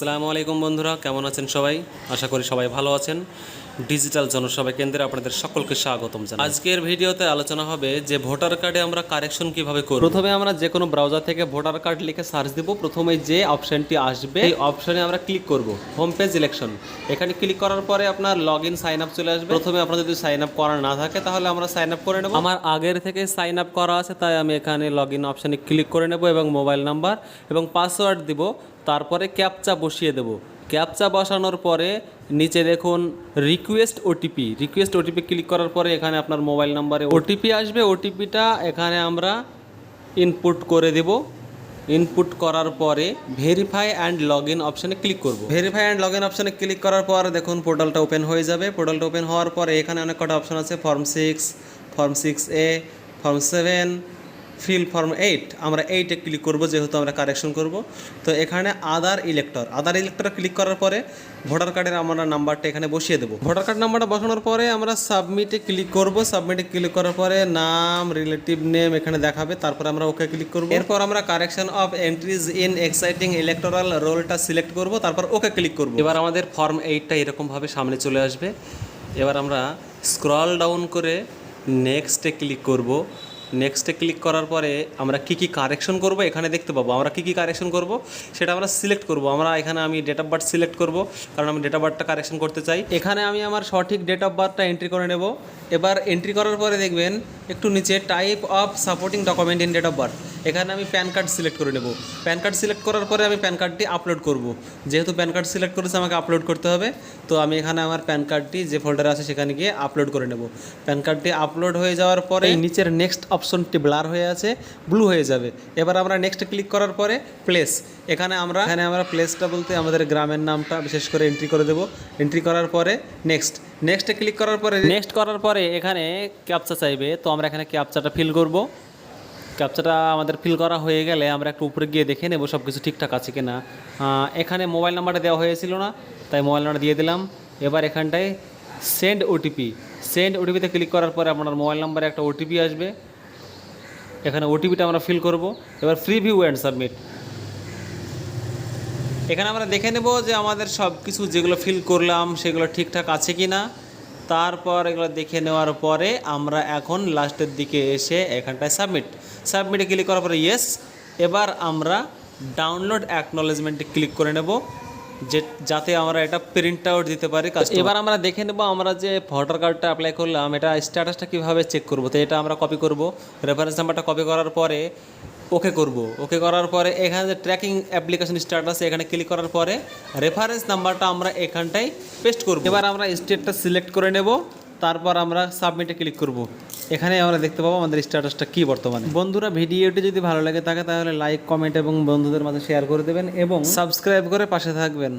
আসসালামু আলাইকুম বন্ধুরা কেমন আছেন সবাই? আশা করি সবাই ভালো আছেন। ডিজিটাল জনসভা কেন্দ্রে আপনাদের সকলকে স্বাগতম জানাই। আজকের ভিডিওতে আলোচনা হবে যে ভোটার কার্ডে আমরা কারেকশন কীভাবে করব। প্রথমে আমরা যে কোনো ব্রাউজার থেকে ভোটার কার্ড লিখে সার্চ দেব। প্রথমে যে অপশনটি আসবে এই অপশনে আমরা ক্লিক করব। হোম পেজ ইলেকশন এখানে ক্লিক করার পরে আপনার লগ ইন সাইন আপ চলে আসবে। প্রথমে আপনার যদি সাইন আপ করা না থাকে তাহলে আমরা সাইন আপ করে নেব। আমার আগের থেকে সাইন আপ করা আছে তাই আমি এখানে লগ ইন অপশানে ক্লিক করে নেব এবং মোবাইল নাম্বার এবং পাসওয়ার্ড দিব। তারপরে ক্যাপচা বসিয়ে দেব। ক্যাপচা বসানোর পরে নিচে দেখুন request OTP request OTP click করার পরে এখানে আপনার মোবাইল নাম্বারে ওটিপি আসবে। ওটিপিটা এখানে আমরা ইনপুট করে দেব। ইনপুট করার পরে ভেরিফাই অ্যান্ড লগ ইন অপশানে ক্লিক করব। ভেরিফাই অ্যান্ড লগ ইন অপশানে ক্লিক করার পর দেখুন পোর্টালটা ওপেন হয়ে যাবে। পোর্টালটা ওপেন হওয়ার পরে এখানে অনেক কটা অপশন আছে। Form six form six A form seven fill form eight আমরা এইটে ক্লিক করব, যেহেতু আমরা কারেকশন করব। তো এখানে other elector other elector click করার পরে ভোটার কার্ডের আমরা নাম্বারটা এখানে বসিয়ে দেবো। ভোটার কার্ড নাম্বারটা বসানোর পরে আমরা সাবমিটে ক্লিক করব। সাবমিটে ক্লিক করার পরে নাম রিলেটিভ নেম এখানে দেখাবে, তারপরে আমরা ওকে ক্লিক করব। এরপর আমরা correction of entries in existing electoral রোলটা সিলেক্ট করব, তারপর ওকে ক্লিক করব। এবার আমাদের ফর্ম এইটটা এরকমভাবে সামনে চলে আসবে। এবার আমরা স্ক্রল ডাউন করে নেক্সটে ক্লিক করব। নেক্সটে ক্লিক করার পরে আমরা কি কি কারেকশন করব এখানে দেখতে পাবো। আমরা কি কি কারেকশন করব সেটা আমরা সিলেক্ট করব। আমরা এখানে আমি ডেট অফ বার্থ সিলেক্ট করব, কারণ আমি ডেট অফ বার্থটা কারেকশন করতে চাই। এখানে আমি আমার সঠিক ডেট অফ বার্থটা এন্ট্রি করে নেব। এবার এন্ট্রি করার পরে দেখবেন একটু নিচে type of supporting document in date of birth এখানে আমি প্যান কার্ড সিলেক্ট করে নেব। প্যান কার্ড সিলেক্ট করার পরে আমি প্যান কার্ডটি আপলোড করব। যেহেতু প্যান কার্ড সিলেক্ট করেছে আমাকে আপলোড করতে হবে। তো আমি এখানে আমার প্যান কার্ডটি যে ফোল্ডারে আছে সেখানে গিয়ে আপলোড করে নেব। প্যান কার্ডটি আপলোড হয়ে যাওয়ার পরে নিচের নেক্সট অপশনটি ব্লার হয়ে আছে ব্লু হয়ে যাবে। এবার আমরা নেক্সট ক্লিক করার পরে প্লেস এখানে আমরা এখানে আমরা প্লেসটা বলতে আমাদের গ্রামের নামটা বিশেষ করে এন্ট্রি করে দেবো। এন্ট্রি করার পরে নেক্সট নেক্সটে ক্লিক করার পরে নেক্সট করার পরে এখানে ক্যাপচা চাইবে। তো আমরা এখানে ক্যাপচাটা ফিল করব। ক্যাপচাটা আমাদের ফিল করা হয়ে গেলে আমরা একটু উপরে গিয়ে দেখে নেব সব কিছু ঠিকঠাক আছে কি না এখানে মোবাইল নাম্বারটা দেওয়া হয়েছিল না, তাই মোবাইল নাম্বার দিয়ে দিলাম। এবার এখানটায় সেন্ড ওটিপি সেন্ড ওটিপিতে ক্লিক করার পরে আপনার মোবাইল নাম্বারে একটা ওটিপি আসবে। এখানে ওটিপিটা আমরা ফিল করব। এবার ফ্রি ভিউ অ্যান্ড সাবমিট এখানে আমরা দেখে নেব যে আমাদের সব কিছু যেগুলো ফিল করলাম, সেগুলো ঠিকঠাক আছে কি না তারপর এগুলো দেখে নেওয়ার পরে আমরা এখন লাস্টের দিকে এসে এখানটায় সাবমিট সাবমিটে ক্লিক করার পরে ইয়েস এবার আমরা ডাউনলোড অ্যাকনলেজমেন্টে ক্লিক করে নেব যে যাতে আমরা এটা প্রিন্ট আউট দিতে পারি এবার আমরা দেখে নেব আমরা যে ভোটার কার্ডটা অ্যাপ্লাই করলাম এটা স্ট্যাটাসটা কীভাবে চেক করব? তো এটা আমরা কপি করব রেফারেন্স নাম্বারটা কপি করার পরে ওকে করব। ওকে করার পরে এখানে যে ট্র্যাকিং অ্যাপ্লিকেশন স্ট্যাটাস এখানে ক্লিক করার পরে রেফারেন্স নাম্বারটা আমরা এখানটায় পেস্ট করব। এবার আমরা স্টেটটা সিলেক্ট করে নেব তারপর আমরা সাবমিটে ক্লিক করব। এখানে আমরা দেখতে পাবো আমাদের স্ট্যাটাসটা কি বর্তমানে। বন্ধুরা ভিডিওটি যদি ভালো লাগে থাকে তাহলে লাইক কমেন্ট এবং বন্ধুদের মাঝে শেয়ার করে দেবেন এবং সাবস্ক্রাইব করে পাশে থাকবেন।